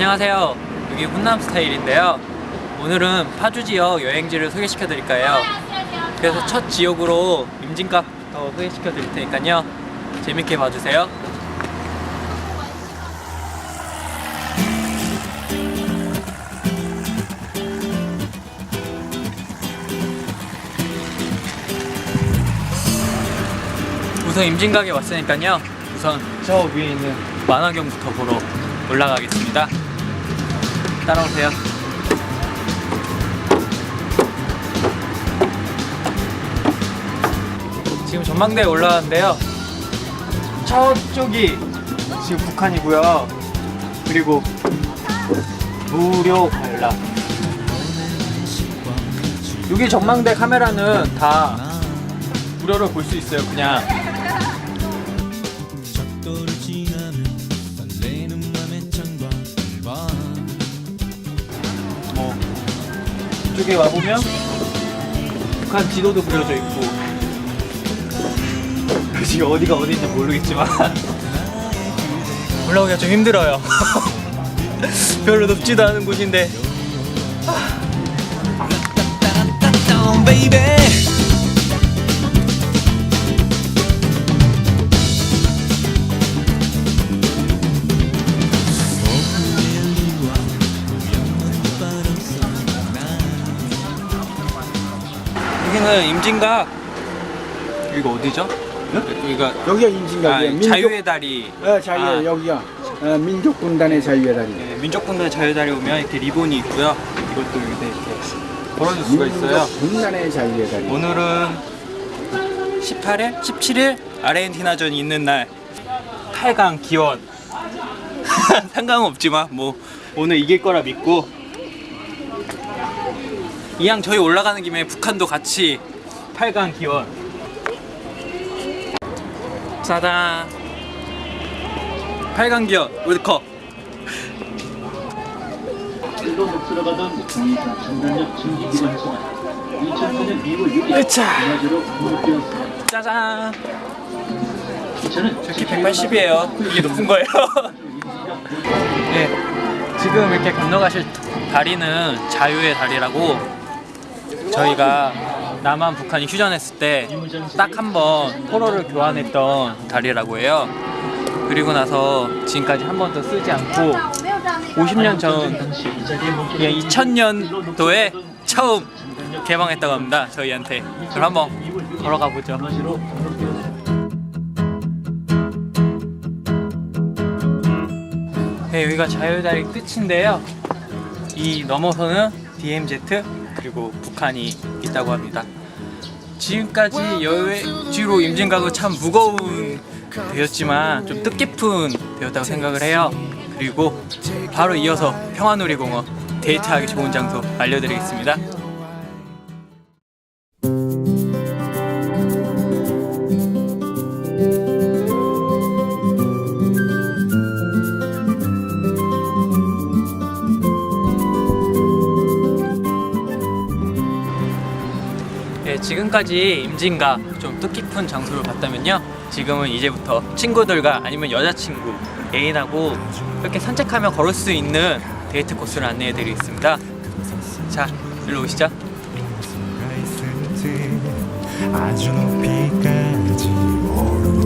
안녕하세요. 여기 훈남 스타일인데요. 오늘은 파주 지역 여행지를 소개시켜 드릴까요? 그래서 첫 지역으로 임진각부터 소개시켜 드릴 테니까요. 재밌게 봐주세요. 우선 임진각에 왔으니까요. 우선 저 위에 있는 만화경부터 보러 올라가겠습니다. 따라오세요. 지금 전망대에 올라왔는데요. 저쪽이 지금 북한이고요. 그리고 무료 관람. 여기 전망대 카메라는 다 무료로 볼 수 있어요. 그냥 이쪽에 와 보면 북한 지도도 그려져 있고. 지금 어디가 어딘지 모르겠지만. 올라오기가 좀 힘들어요. 별로 높지도 않은 곳인데 여기는 임진각 여기가 어디죠? 여기가 여기가 아, 임진각이에요. 민족, 자유의 달이 어, 자유 아. 여기가 어, 민족군단의 자유의 달이. 네, 민족군단의 자유다리 오면 이렇게 리본이 있고요. 이것도 이렇게 걸어줄 수가 있어요. 민족군단의 자유의 달이. 오늘은 18일, 17일 아르헨티나전이 있는 날 8강 기원 상관은 없지만 뭐 오늘 이길 거라 믿고 이왕 저희 올라가는 김에 북한도 같이 8강 기원 짜잔 8강 기원 월드컵 일로 못 들어가던 중위파 전단력 증기 기관차가 2004년 2월 6일 으차 문화재로 등록되었습니다. 짜잔 저키 180이에요. 이게 높은 거예요. 네, 지금 이렇게 건너가실 다리는 자유의 다리라고 저희가 남한 북한이 휴전했을 때 딱 한 번 포로를 교환했던 다리라고 해요. 그리고 나서 지금까지 한 번도 쓰지 않고 50년 전 당시 이 자리에 못 2000년도에 처음 개방했다고 합니다. 저희한테. 그럼 한번 걸어가 보죠. 네, 여기가 자유다리 끝인데요. 이 넘어서는 DMZ 그리고 북한이 있다고 합니다. 지금까지 여행지로 임진각은 참 무거운 대였지만 좀 뜻깊은 대였다고 생각을 해요. 그리고 바로 이어서 평화놀이공원 데이트하기 좋은 장소 알려드리겠습니다. 지금까지 임진각 좀 뜻깊은 장소를 봤다면요. 지금은 이제부터 친구들과 아니면 여자친구, 애인하고 이렇게 산책하며 걸을 수 있는 데이트 코스를 안내해 드리겠습니다. 자, 일로 오시죠.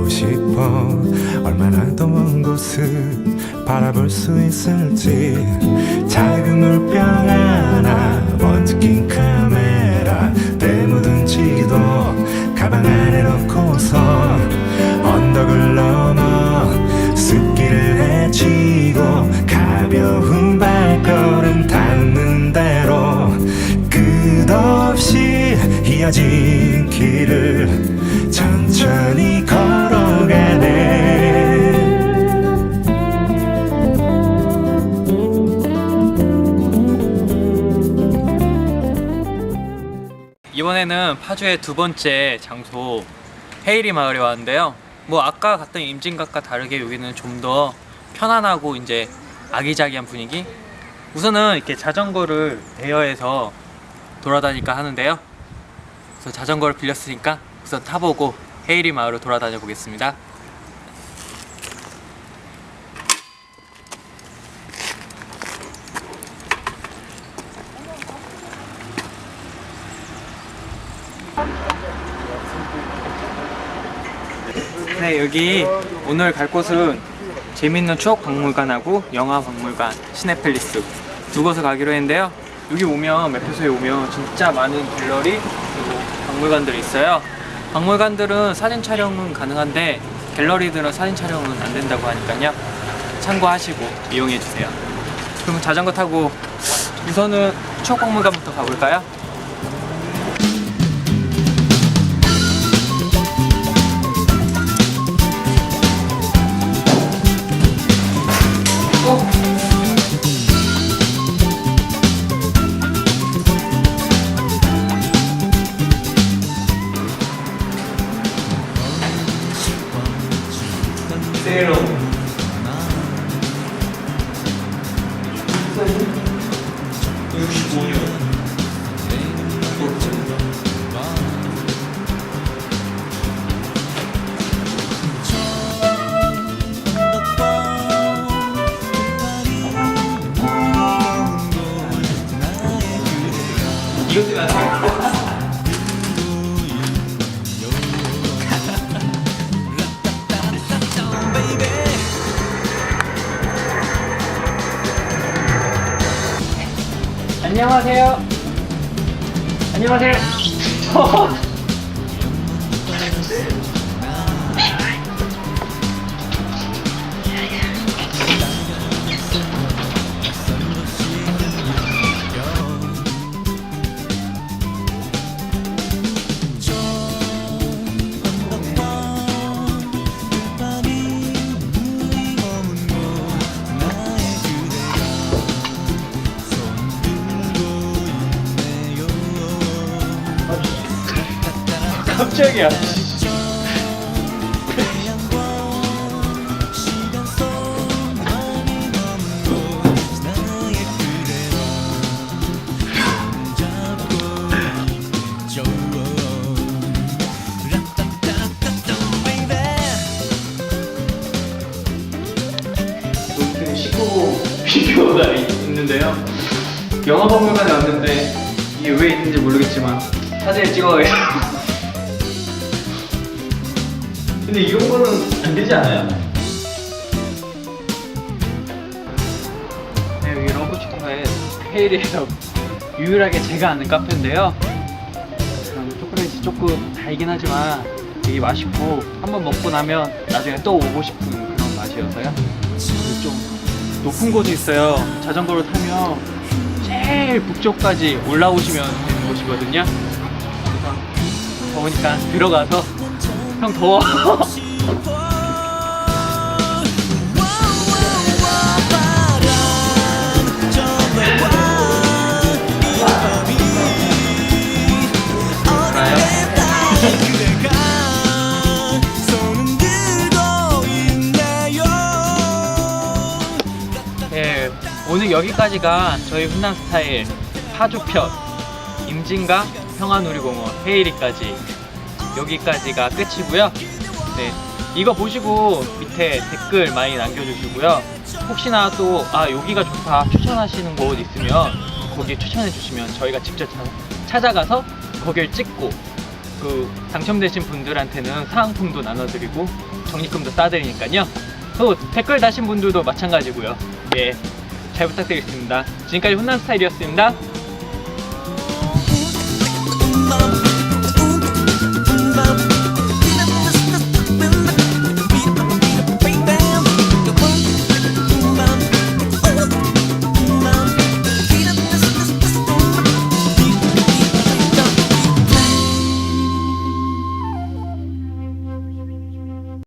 싶어 얼마나 더 먼 곳을 바라볼 수 있을지 작은 물병 하나 먼지 낀 카메라 파주의 두 번째 장소 헤이리 마을에 왔는데요. 뭐 아까 갔던 임진각과 다르게 여기는 좀 더 편안하고 이제 아기자기한 분위기. 우선은 이렇게 자전거를 대여해서 돌아다니까 하는데요. 그래서 자전거를 빌렸으니까 우선 타보고 헤이리 마을을 돌아다녀 보겠습니다. 네, 여기 오늘 갈 곳은 재밌는 추억 박물관하고 영화 박물관, 시네플리스 두 곳을 가기로 했는데요. 여기 오면 매표소에 오면 진짜 많은 갤러리 그리고 박물관들이 있어요. 박물관들은 사진 촬영은 가능한데 갤러리들은 사진 촬영은 안 된다고 하니까요. 참고하시고 이용해 주세요. 그럼 자전거 타고 우선은 추억 박물관부터 가볼까요? 세로. 이것 때문에 안녕하세요. 안녕하세요. 깜짝이야. 그 19 비교가 있는데요. 영화 박물관에 왔는데 이게 왜 있는지 모르겠지만 사진을 찍어야겠어요. 근데 이런 거는 안 되지 않아요? 네, 여기 러브치카에 헤일에서 유일하게 제가 아는 카페인데요. 음, 초콜릿이 조금 달긴 하지만 되게 맛있고 한번 먹고 나면 나중에 또 오고 싶은 그런 맛이어서요. 좀 높은 곳이 있어요. 자전거를 타면 제일 북쪽까지 올라오시면 되는 곳이거든요. 그래서 더우니까 들어가서 형 더워. 예, 오늘 여기까지가 저희 훈남 스타일 파주편 임진각 평화놀이공원 헤이리까지 여기까지가 끝이고요. 네, 이거 보시고 밑에 댓글 많이 남겨주시고요. 혹시나 또 아 여기가 좋다 추천하시는 곳 있으면 거기 추천해 주시면 저희가 직접 차- 찾아가서 거기를 찍고 그 당첨되신 분들한테는 사은품도 나눠드리고 적립금도 싸드리니까요. 또 댓글 다신 분들도 마찬가지고요. 예, 잘 부탁드리겠습니다. 지금까지 훈남 스타일이었습니다.